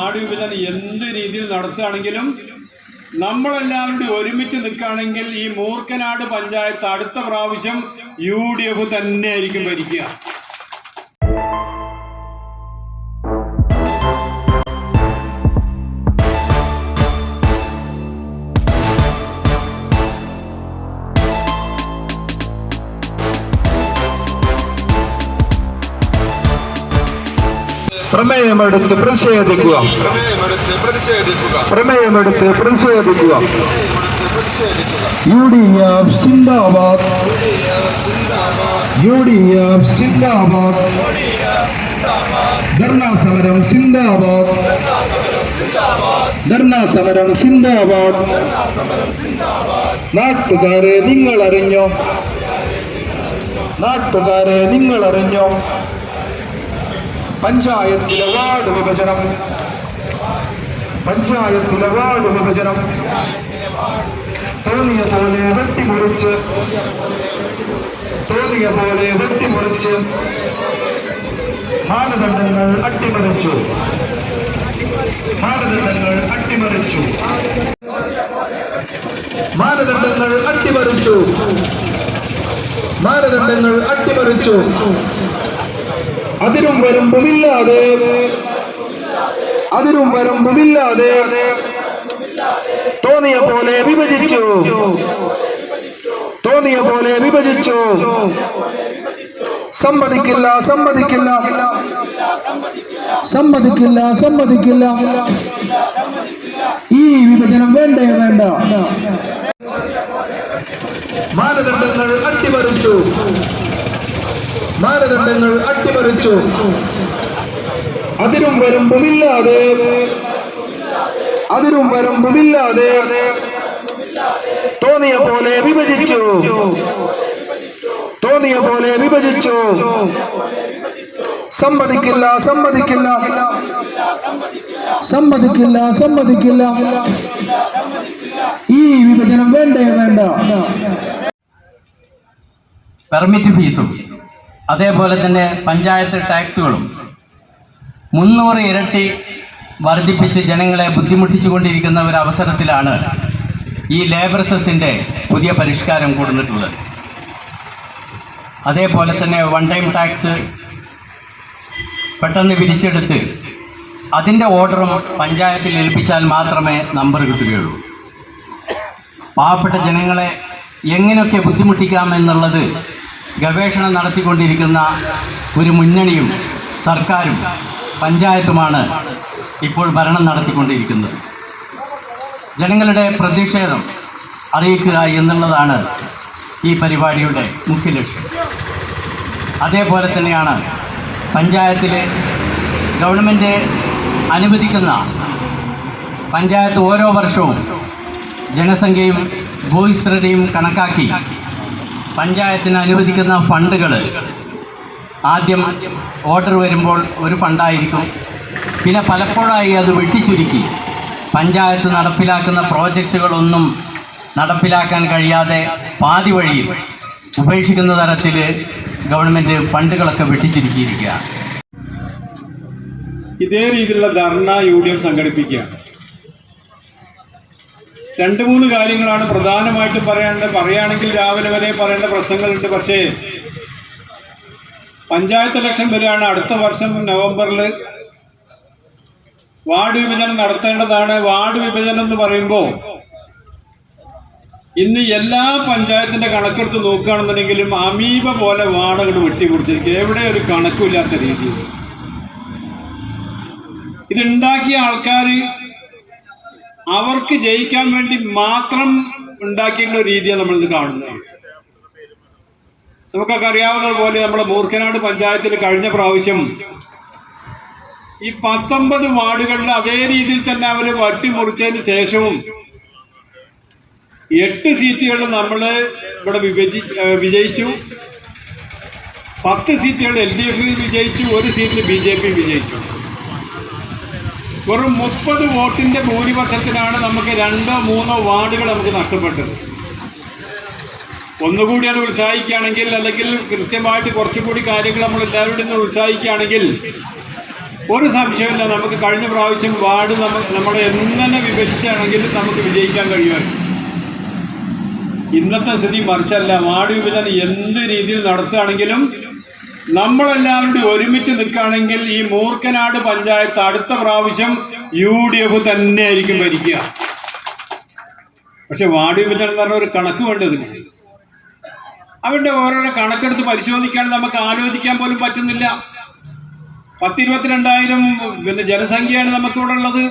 Ward വിഭജനം എന്ത് രീതിയിൽ നടത്തുകയാണെങ്കിലും നമ്മളെല്ലാവരും ഒരുമിച്ച് നിൽക്കുകയാണെങ്കിൽ ഈ മൂർക്കനാട് പഞ്ചായത്ത് അടുത്ത പ്രാവശ്യം യു ഡി എഫ് തന്നെയായിരിക്കും ഭരിക്കുക. പ്രമേയമെടുത്ത് പ്രതിഷേധിക്കുക. പ്രമേയമെടുത്ത് പ്രതിഷേധിക്കുക. നാട്ടുകാരെ നിങ്ങൾ അറിഞ്ഞോ നാട്ടുകാരെ നിങ്ങൾ അറിഞ്ഞോ പഞ്ചായത്തിലെ വാർഡ് വിഭജനം. പഞ്ചായത്തിലെ വാർഡ് വിഭജനം. തോന്നിയ പോലെ വെട്ടിമുറിച്ച്. തോന്നിയ പോലെ വെട്ടിമുറിച്ച്. മാനദണ്ഡങ്ങൾ അട്ടിമറിച്ചു. മാനദണ്ഡങ്ങൾ അട്ടിമറിച്ചു. മാനദണ്ഡങ്ങൾ അട്ടിമറിച്ചു. മാനദണ്ഡങ്ങൾ അട്ടിമറിച്ചു. അതിരും വരുമ്പുമില്ലാതെ. അതിരും വരുമ്പുമില്ലാതെ. തോന്നിയ പോലെ വിഭജിച്ചു. തോന്നിയ പോലെ വിഭജിച്ചു. സമ്മതിക്കില്ല സമ്മതിക്കില്ല. സമ്മതിക്കില്ല സമ്മതിക്കില്ല. ഈ വിഭജനം വേണ്ടേ വേണ്ട. മാനദണ്ഡങ്ങൾ അട്ടിമറിച്ചു. മാനദണ്ഡങ്ങൾ അട്ടിമറിച്ചു. അതിനും വരുമ്പുമില്ലാതെ അതിനും വരുമ്പുമില്ലാതെ തോന്നിയ പോലെ വിഭജിച്ചു. തോന്നിയ പോലെ വിഭജിച്ചു. സമ്മതിക്കില്ല സമ്മതിക്കില്ല. സമ്മതിക്കില്ല സമ്മതിക്കില്ല. ഈ വിഭജനം വേണ്ടേ വേണ്ട. പെർമിറ്റ് ഫീസും. അതേപോലെ തന്നെ പഞ്ചായത്ത് ടാക്സുകളും മുന്നൂറ് ഇരട്ടി വർദ്ധിപ്പിച്ച് ജനങ്ങളെ ബുദ്ധിമുട്ടിച്ചുകൊണ്ടിരിക്കുന്ന ഒരു അവസരത്തിലാണ് ഈ ലേബർ പുതിയ പരിഷ്കാരം കൊടുത്തിട്ടുള്ളത്. അതേപോലെ തന്നെ വൺ ടൈം ടാക്സ് പെട്ടെന്ന് പിരിച്ചെടുത്ത് അതിന്റെ ഓർഡറും പഞ്ചായത്തിൽ ഏൽപ്പിച്ചാൽ മാത്രമേ നമ്പർ കിട്ടുകയുള്ളൂ. പാവപ്പെട്ട ജനങ്ങളെ എങ്ങനെയൊക്കെ ബുദ്ധിമുട്ടിക്കാമെന്നുള്ളത് ഗവേഷണം നടത്തിക്കൊണ്ടിരിക്കുന്ന ഒരു മുന്നണിയും സർക്കാരും പഞ്ചായത്തുമാണ് ഇപ്പോൾ ഭരണം നടത്തിക്കൊണ്ടിരിക്കുന്നത്. ജനങ്ങളുടെ പ്രതിഷേധം അറിയിക്കുക എന്നുള്ളതാണ് ഈ പരിപാടിയുടെ മുഖ്യ ലക്ഷ്യം. അതേപോലെ തന്നെയാണ് പഞ്ചായത്തിൽ ഗവൺമെന്റ് അനുവദിക്കുന്ന പഞ്ചായത്ത് ഓരോ വർഷവും ജനസംഖ്യയും ഭൂവിസ്തൃതയും കണക്കാക്കി പഞ്ചായത്തിന് അനുവദിക്കുന്ന ഫണ്ടുകൾ ആദ്യം ഓർഡർ വരുമ്പോൾ ഒരു ഫണ്ടായിരിക്കും. പിന്നെ പലപ്പോഴായി അത് വെട്ടിച്ചുരുക്കി. പഞ്ചായത്ത് നടപ്പിലാക്കുന്ന പ്രോജക്റ്റുകളൊന്നും നടപ്പിലാക്കാൻ കഴിയാതെ പാതി വഴിയിൽ ഉപേക്ഷിക്കുന്ന തരത്തിൽ ഗവൺമെന്റ് ഫണ്ടുകളൊക്കെ വെട്ടിച്ചുരുക്കിയിരിക്കുകയാണ്. ഇതേ രീതിയിലുള്ള ധർണ യു ഡി എഫ് സംഘടിപ്പിക്കുകയാണ്. രണ്ട് മൂന്ന് കാര്യങ്ങളാണ് പ്രധാനമായിട്ട് പറയേണ്ടത് പറയുകയാണെങ്കിൽ രാവിലെ വരെ പറയേണ്ട പ്രശ്നങ്ങളുണ്ട്. പക്ഷേ പഞ്ചായത്ത് ഇലക്ഷൻ വരികയാണ് അടുത്ത വർഷം നവംബറിൽ വാർഡ് വിഭജനം നടത്തേണ്ടതാണ്. വാർഡ് വിഭജനം എന്ന് പറയുമ്പോൾ ഇന്ന് എല്ലാ പഞ്ചായത്തിന്റെ കണക്കെടുത്ത് നോക്കുകയാണെന്നുണ്ടെങ്കിലും അമീബ പോലെ വാടകൾ വെട്ടിക്കുറിച്ചിരിക്കുക എവിടെ ഒരു കണക്കുമില്ലാത്ത രീതിയിൽ. ഇതുണ്ടാക്കിയ ആൾക്കാർ അവർക്ക് ജയിക്കാൻ വേണ്ടി മാത്രം ഉണ്ടാക്കിയിട്ടുള്ള രീതിയാണ് നമ്മളിത് കാണുന്നത്. നമുക്കൊക്കെ അറിയാവുന്നത് പോലെ നമ്മുടെ മൂർഖനാട് പഞ്ചായത്തിൽ കഴിഞ്ഞ പ്രാവശ്യം ഈ പത്തൊമ്പത് വാർഡുകളിൽ അതേ രീതിയിൽ തന്നെ അവർ വട്ടിമുറിച്ചതിന് ശേഷവും എട്ട് സീറ്റുകൾ നമ്മൾ ഇവിടെ വിഭജി വിജയിച്ചു. പത്ത് സീറ്റുകൾ എൽ ഡി എഫ് വിജയിച്ചു ഒരു സീറ്റിൽ ബി ജെ പി വിജയിച്ചു. വെറും മുപ്പത് വോട്ടിന്റെ ഭൂരിപക്ഷത്തിനാണ് നമുക്ക് രണ്ടോ മൂന്നോ വാർഡുകൾ നമുക്ക് നഷ്ടപ്പെട്ടത്. ഒന്നുകൂടി അത് ഉത്സാഹിക്കുകയാണെങ്കിൽ അല്ലെങ്കിൽ കൃത്യമായിട്ട് കുറച്ചുകൂടി കാര്യങ്ങൾ നമ്മൾ എല്ലാവരും നിന്ന് ഉത്സാഹിക്കുകയാണെങ്കിൽ ഒരു സംശയമില്ല നമുക്ക് കഴിഞ്ഞ പ്രാവശ്യം വാർഡ് നമ്മൾ നമ്മളെ എന്നെ വിഭജിച്ചാണെങ്കിലും നമുക്ക് വിജയിക്കാൻ കഴിയുമായിരുന്നു. ഇന്നത്തെ സ്ഥിതി മറിച്ചല്ല. വാർഡ് വിഭജനം എന്ത് രീതിയിൽ നടത്തുകയാണെങ്കിലും നമ്മളെല്ലാവരും ഒരുമിച്ച് നിൽക്കുകയാണെങ്കിൽ ഈ മൂർക്കനാട് പഞ്ചായത്ത് അടുത്ത പ്രാവശ്യം യു ഡി എഫ് തന്നെ ആയിരിക്കും ഭരിക്കുക. പക്ഷെ വാർഡ് വിഭജനം എന്ന് പറഞ്ഞ ഒരു കണക്ക് വേണ്ടതിന് അവരുടെ ഓരോരോ കണക്കെടുത്ത് പരിശോധിക്കാൻ നമുക്ക് ആലോചിക്കാൻ പോലും പറ്റുന്നില്ല. പത്തിരുപത്തിരണ്ടായിരം പിന്നെ ജനസംഖ്യയാണ് നമുക്കിവിടെ ഉള്ളത്